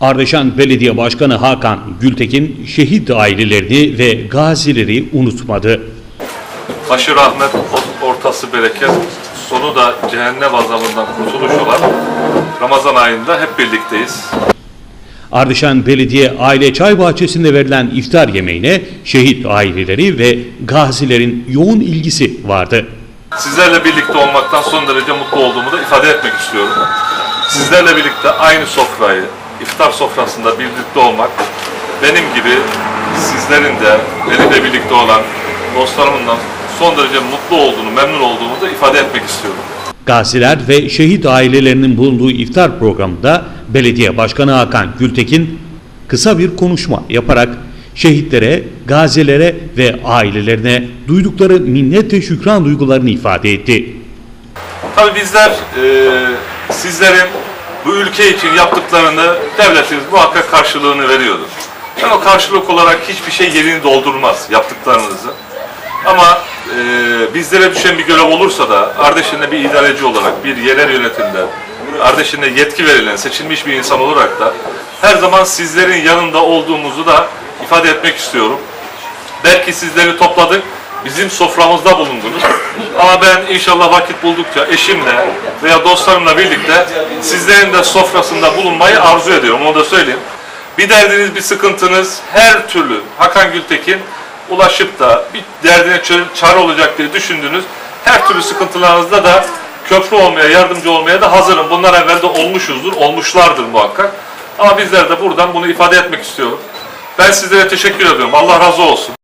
Ardeşen Belediye Başkanı Hakan Gültekin şehit ailelerini ve gazileri unutmadı. Başı rahmet, ortası bereket, sonu da cehennem azabından kurtuluş olan Ramazan ayında hep birlikteyiz. Ardeşen Belediye Aile Çay Bahçesi'nde verilen iftar yemeğine şehit aileleri ve gazilerin yoğun ilgisi vardı. Sizlerle birlikte olmaktan son derece mutlu olduğumu da ifade etmek istiyorum. Sizlerle birlikte aynı sofrayı, iftar sofrasında birlikte olmak benim gibi sizlerin de benimle birlikte olan dostlarımın da son derece mutlu olduğunu, memnun olduğumu da ifade etmek istiyorum. Gaziler ve şehit ailelerinin bulunduğu iftar programında Belediye Başkanı Hakan Gültekin kısa bir konuşma yaparak şehitlere, gazilere ve ailelerine duydukları minnet ve şükran duygularını ifade etti. Tabii bizler e, sizlerin bu ülke için yaptıklarını devletimiz muhakkak karşılığını veriyordur. Yani o karşılık olarak hiçbir şey yerini doldurmaz yaptıklarınızı. Ama e, bizlere düşen bir görev olursa da Ardeşen'de bir idareci olarak, bir yerel yönetimde, Ardeşen'de yetki verilen, seçilmiş bir insan olarak da her zaman sizlerin yanında olduğumuzu da ifade etmek istiyorum. Belki sizleri topladık, bizim soframızda bulundunuz. Ama ben inşallah vakit buldukça eşimle veya dostlarımla birlikte sizlerin de sofrasında bulunmayı arzu ediyorum. Onu da söyleyeyim. Bir derdiniz, bir sıkıntınız her türlü Hakan Gültekin ulaşıp da bir derdine çare olacak diye düşündüğünüz her türlü sıkıntılarınızda da köprü olmaya, yardımcı olmaya da hazırım. Bunlar evvel de olmuşuzdur, olmuşlardır muhakkak. Ama bizler de buradan bunu ifade etmek istiyorum. Ben sizlere teşekkür ediyorum. Allah razı olsun.